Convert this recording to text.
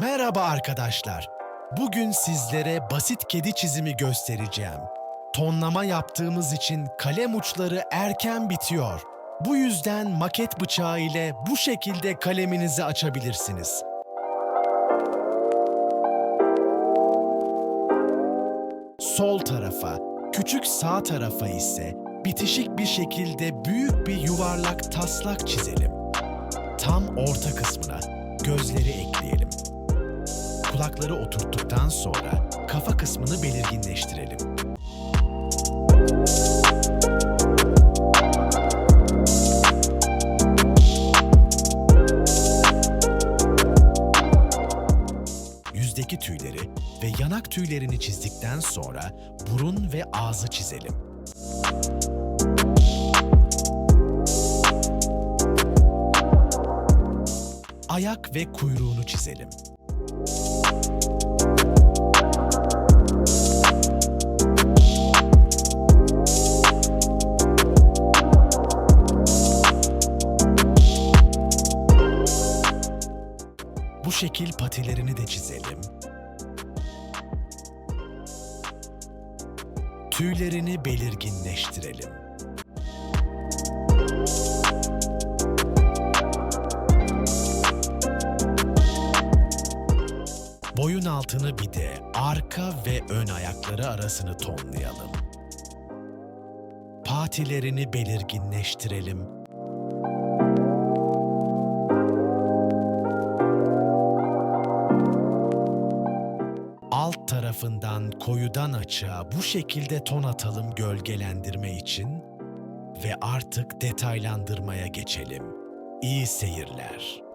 Merhaba arkadaşlar. Bugün sizlere basit kedi çizimi göstereceğim. Tonlama yaptığımız için kalem uçları erken bitiyor. Bu yüzden maket bıçağı ile bu şekilde kaleminizi açabilirsiniz. Sol tarafa, küçük sağ tarafa ise bitişik bir şekilde büyük bir yuvarlak taslak çizelim. Tam orta kısmına gözleri ekleyelim. Kulakları oturttuktan sonra kafa kısmını belirginleştirelim. Yüzdeki tüyleri ve yanak tüylerini çizdikten sonra burun ve ağzı çizelim. Ayak ve kuyruğunu çizelim. Bu şekil patilerini de çizelim. Tüylerini belirginleştirelim. Boyun altını bir de arka ve ön ayakları arasını tonlayalım. Patilerini belirginleştirelim. Alt tarafından koyudan açığa bu şekilde ton atalım gölgelendirme için ve artık detaylandırmaya geçelim. İyi seyirler.